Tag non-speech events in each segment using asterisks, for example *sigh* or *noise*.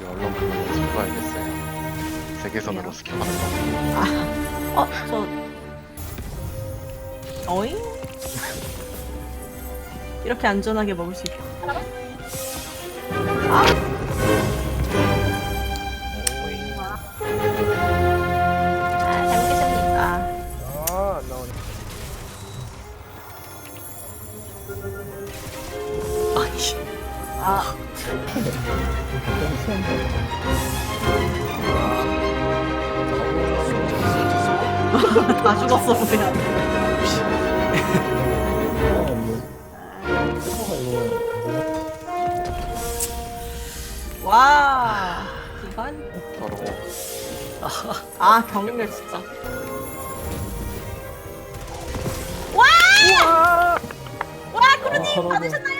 이 언론 그거 연습해봐야겠어요. 세계선으로 스킵하는 거. 어, 저 어잉? 이렇게 안전하게 먹을 수. 아, 아, 아, 다 죽었어 뭐야. 와, 더러워. 아 경멸 진짜. 와! 와, 구루님 받으셨나요?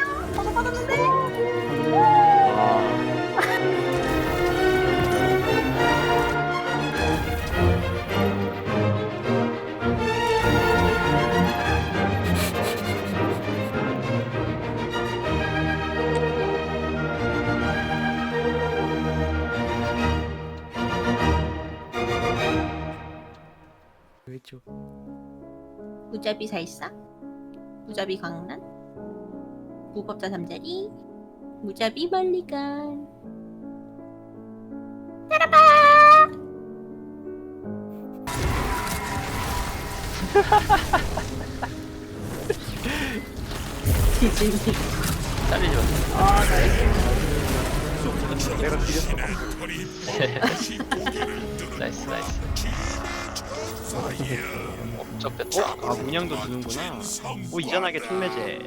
왜죠? 무자비 살사, 무자비 강난, 무법자 잠자리, 무자비 멀리간. 디즈니. 잘리지 마. 아, 나이스. 내가 뒤졌어. *laughs* *laughs* 나이스 나이스. 업적 뺐다. 아 문양도 주는구나. 오 이전하게 총매제.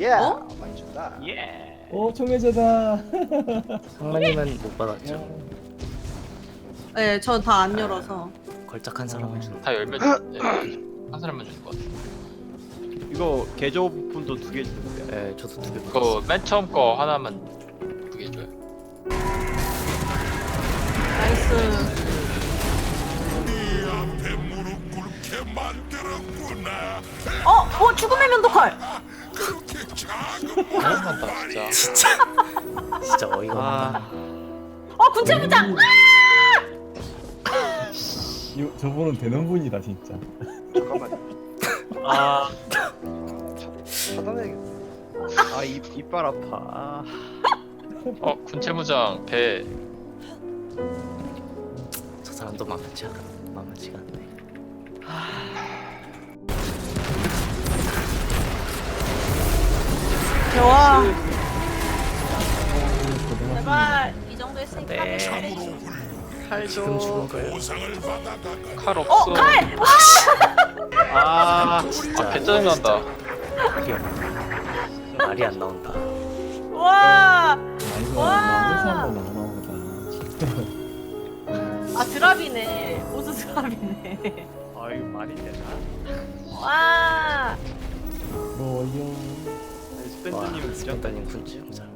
예. 어? 많이 준다. 예. 오 청매제다. 상만님은 못 받았죠. 네, 저 다 안 열어서. 걸작한 사람을 주는. 다 열면 네, 한 사람만 주는 것 같아. 이거 개조 부품도 두 개 주는데. 예, 저도 두개 그거 맨 처음 거 하나만 두개 줘요. 나이스. 어, 어, 죽음의 면도칼. 짜증난다 진짜. 진짜 어이가 없다. 아 어, 군체부장. 이 저분은 되는 분이다 진짜. 잠깐만. 아, 차단해야겠다. 아 입, 이빨 아파. 아, 어 군체무장 배 저 사람도 만만치 않아. 만만치가 않네. 좋아. 제발 이 정도 했으니까. 네. 지금 죽은 거예요. 칼 없어. 어, 칼. 와! 아 진짜 개 짜증난다. 말이 안 나온다. 와! 아 와. 아 드랍이네. 보스 드랍이네. 아 이거 말이 되나? 와! 뭐요? 아니, 와, 스펜더님 진짜 스펜더님 군주 영상.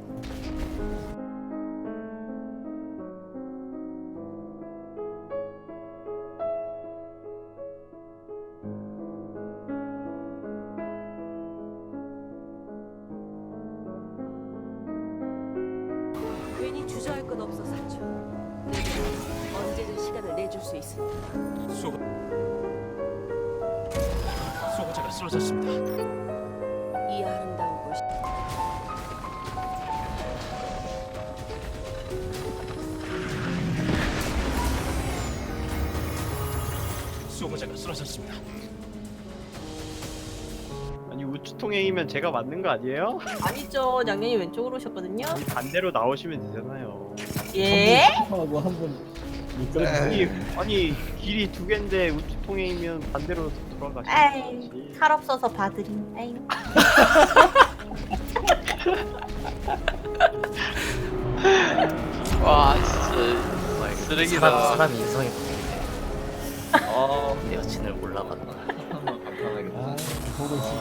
괜히 주저할 것 없어. 내가 언제든 시간을 내줄 수 있습니다. 소고자가 쓰러졌습니다. 이 아름다운 곳. 소고자가 쓰러졌습니다. 아니 우주통행이면 제가 맞는 거 아니에요? 아니죠. 양념이 왼쪽으로 오셨거든요. 아니, 반대로 나오시면 되잖아요. 예? 하고 한번 아니, 미끄러. 아니 길이 두 개인데 우주통행이면 반대로 에이, 돌아가시지. 칼 없어서 봐드림. 에이. *laughs* 와 진짜 쓰레기다. 사람, 사람 인성이. 어, 내 여친을 몰라봤나. 아 보고 있어.